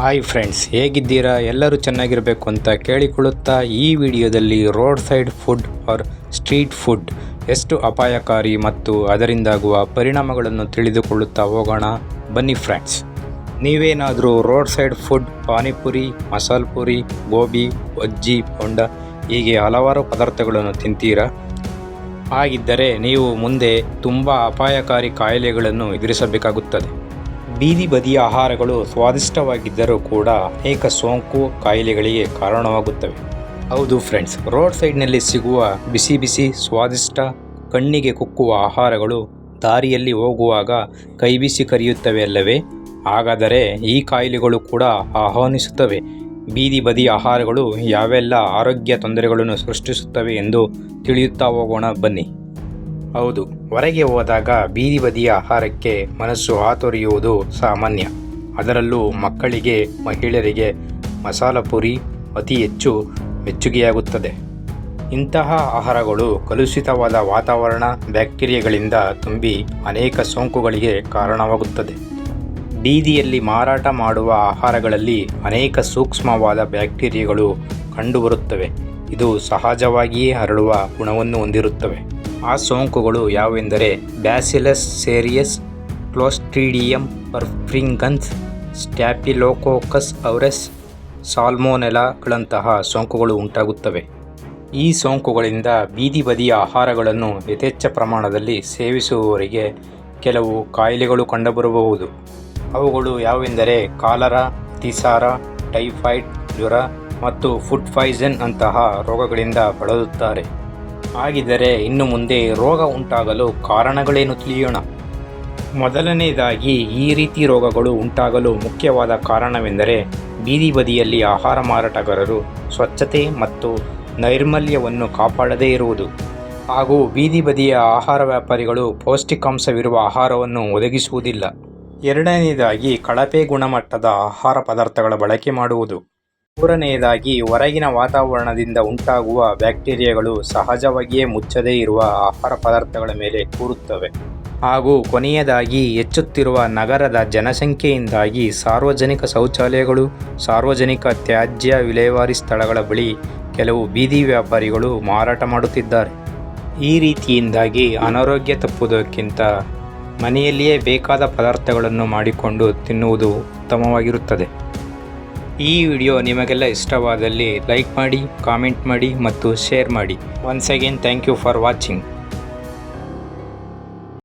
Hi friends ಹೇಗಿದ್ದೀರಾ? ಎಲ್ಲರೂ ಚೆನ್ನಾಗಿರಬೇಕು ಅಂತ ಕೇಳಿಕೊಳ್ಳುತ್ತಾ ಈ ವಿಡಿಯೋದಲ್ಲಿ road side food or street food ಎಷ್ಟು ಅಪಾಯಕಾರಿ ಮತ್ತು ಅದರಿಂದಾಗುವ ಪರಿಣಾಮಗಳನ್ನು ತಿಳಿದುಕೊಳ್ಳುತ್ತಾ ಹೋಗೋಣ. ಬನ್ನಿ ಫ್ರೆಂಡ್ಸ್ ನೀವೇನಾದರೂ road side food, panipuri, masala puri, gobi, bajji, bonda ಹೀಗೆ ಹಲವಾರು ಪದಾರ್ಥಗಳನ್ನು ತಿಂತೀರಾ? ಹಾಗಿದ್ದರೆ ನೀವು ಮುಂದೆ ತುಂಬ ಅಪಾಯಕಾರಿ ಕಾಯಿಲೆಗಳನ್ನು ಎದುರಿಸಬೇಕಾಗುತ್ತದೆ. ಬೀದಿ ಬದಿಯ ಆಹಾರಗಳು ಸ್ವಾದಿಷ್ಟವಾಗಿದ್ದರೂ ಕೂಡ ಅನೇಕ ಸೋಂಕು ಕಾಯಿಲೆಗಳಿಗೆ ಕಾರಣವಾಗುತ್ತವೆ. ಹೌದು ಫ್ರೆಂಡ್ಸ್ ರೋಡ್ ಸೈಡ್ನಲ್ಲಿ ಸಿಗುವ ಬಿಸಿ ಬಿಸಿ ಸ್ವಾದಿಷ್ಟ ಕಣ್ಣಿಗೆ ಕುಕ್ಕುವ ಆಹಾರಗಳು ದಾರಿಯಲ್ಲಿ ಹೋಗುವಾಗ ಕೈ ಬಿಸಿ ಕರೆಯುತ್ತವೆ ಅಲ್ಲವೇ? ಹಾಗಾದರೆ ಈ ಕಾಯಿಲೆಗಳು ಕೂಡ ಆಹ್ವಾನಿಸುತ್ತವೆ. ಬೀದಿ ಬದಿ ಆಹಾರಗಳು ಯಾವೆಲ್ಲ ಆರೋಗ್ಯ ತೊಂದರೆಗಳನ್ನು ಸೃಷ್ಟಿಸುತ್ತವೆ ಎಂದು ತಿಳಿಯುತ್ತಾ ಹೋಗೋಣ ಬನ್ನಿ. ಹೌದು, ಹೊರಗೆ ಹೋದಾಗ ಬೀದಿ ಬದಿಯ ಆಹಾರಕ್ಕೆ ಮನಸ್ಸು ಹಾತೊರೆಯುವುದು ಸಾಮಾನ್ಯ. ಅದರಲ್ಲೂ ಮಕ್ಕಳಿಗೆ, ಮಹಿಳೆಯರಿಗೆ ಮಸಾಲ ಪುರಿ ಅತಿ ಹೆಚ್ಚು ಮೆಚ್ಚುಗೆಯಾಗುತ್ತದೆ. ಇಂತಹ ಆಹಾರಗಳು ಕಲುಷಿತವಾದ ವಾತಾವರಣ, ಬ್ಯಾಕ್ಟೀರಿಯಾಗಳಿಂದ ತುಂಬಿ ಅನೇಕ ಸೋಂಕುಗಳಿಗೆ ಕಾರಣವಾಗುತ್ತದೆ. ಬೀದಿಯಲ್ಲಿ ಮಾರಾಟ ಮಾಡುವ ಆಹಾರಗಳಲ್ಲಿ ಅನೇಕ ಸೂಕ್ಷ್ಮವಾದ ಬ್ಯಾಕ್ಟೀರಿಯಾಗಳು ಕಂಡುಬರುತ್ತವೆ. ಇದು ಸಹಜವಾಗಿಯೇ ಹರಡುವ ಗುಣವನ್ನು ಹೊಂದಿರುತ್ತವೆ. ಆ ಸೋಂಕುಗಳು ಯಾವೆಂದರೆ ಬ್ಯಾಸಿಲಸ್ ಸೇರಿಯಸ್, ಕ್ಲೋಸ್ಟ್ರಿಡಿಯಂ ಪರ್ಫ್ರಿಂಗನ್ಸ್, ಸ್ಟ್ಯಾಪಿಲೋಕೋಕಸ್ ಔರೆಸ್, ಸಾಲ್ಮೋನೆಲಾಗಳಂತಹ ಸೋಂಕುಗಳು ಉಂಟಾಗುತ್ತವೆ. ಈ ಸೋಂಕುಗಳಿಂದ ಬೀದಿ ಬದಿಯ ಆಹಾರಗಳನ್ನು ಯಥೇಚ್ಛ ಪ್ರಮಾಣದಲ್ಲಿ ಸೇವಿಸುವವರಿಗೆ ಕೆಲವು ಕಾಯಿಲೆಗಳು ಕಂಡುಬರಬಹುದು. ಅವುಗಳು ಯಾವೆಂದರೆ ಕಾಲರ, ತಿಸಾರ, ಟೈಫಾಯ್ಡ್, ಜ್ವರ ಮತ್ತು ಫುಡ್ ಪಾಯ್ಸನ್ ಅಂತಹ ರೋಗಗಳಿಂದ ಬಳಲುತ್ತಾರೆ. ಹಾಗಿದ್ದರೆ ಇನ್ನು ಮುಂದೆ ರೋಗ ಉಂಟಾಗಲು ಕಾರಣಗಳೇನು ತಿಳಿಯೋಣ? ಮೊದಲನೆಯದಾಗಿ, ಈ ರೀತಿ ರೋಗಗಳು ಉಂಟಾಗಲು ಮುಖ್ಯವಾದ ಕಾರಣವೆಂದರೆ ಬೀದಿ ಬದಿಯಲ್ಲಿ ಆಹಾರ ಮಾರಾಟಗಾರರು ಸ್ವಚ್ಛತೆ ಮತ್ತು ನೈರ್ಮಲ್ಯವನ್ನು ಕಾಪಾಡದೇ ಇರುವುದು. ಹಾಗೂ ಬೀದಿ ಬದಿಯ ಆಹಾರ ವ್ಯಾಪಾರಿಗಳು ಪೌಷ್ಟಿಕಾಂಶವಿರುವ ಆಹಾರವನ್ನು ಒದಗಿಸುವುದಿಲ್ಲ. ಎರಡನೆಯದಾಗಿ, ಕಳಪೆ ಗುಣಮಟ್ಟದ ಆಹಾರ ಪದಾರ್ಥಗಳ ಬಳಕೆ ಮಾಡುವುದು. ಮೂರನೆಯದಾಗಿ, ಹೊರಗಿನ ವಾತಾವರಣದಿಂದ ಉಂಟಾಗುವ ಬ್ಯಾಕ್ಟೀರಿಯಾಗಳು ಸಹಜವಾಗಿಯೇ ಮುಚ್ಚದೇ ಇರುವ ಆಹಾರ ಪದಾರ್ಥಗಳ ಮೇಲೆ ಕೂರುತ್ತವೆ. ಹಾಗೂ ಕೊನೆಯದಾಗಿ, ಹೆಚ್ಚುತ್ತಿರುವ ನಗರದ ಜನಸಂಖ್ಯೆಯಿಂದಾಗಿ ಸಾರ್ವಜನಿಕ ಶೌಚಾಲಯಗಳು, ಸಾರ್ವಜನಿಕ ತ್ಯಾಜ್ಯ ವಿಲೇವಾರಿ ಸ್ಥಳಗಳ ಬಳಿ ಕೆಲವು ಬೀದಿ ವ್ಯಾಪಾರಿಗಳು ಮಾರಾಟ ಮಾಡುತ್ತಿದ್ದಾರೆ. ಈ ರೀತಿಯಿಂದಾಗಿ ಅನಾರೋಗ್ಯ ತಪ್ಪುವುದಕ್ಕಿಂತ ಮನೆಯಲ್ಲಿಯೇ ಬೇಕಾದ ಪದಾರ್ಥಗಳನ್ನು ಮಾಡಿಕೊಂಡು ತಿನ್ನುವುದು ಉತ್ತಮವಾಗಿರುತ್ತದೆ. ಈ ವಿಡಿಯೋ ನಿಮಗೆಲ್ಲ ಇಷ್ಟವಾದಲ್ಲಿ ಲೈಕ್ ಮಾಡಿ, ಕಾಮೆಂಟ್ ಮಾಡಿ ಮತ್ತು ಶೇರ್ ಮಾಡಿ. Once again thank you for watching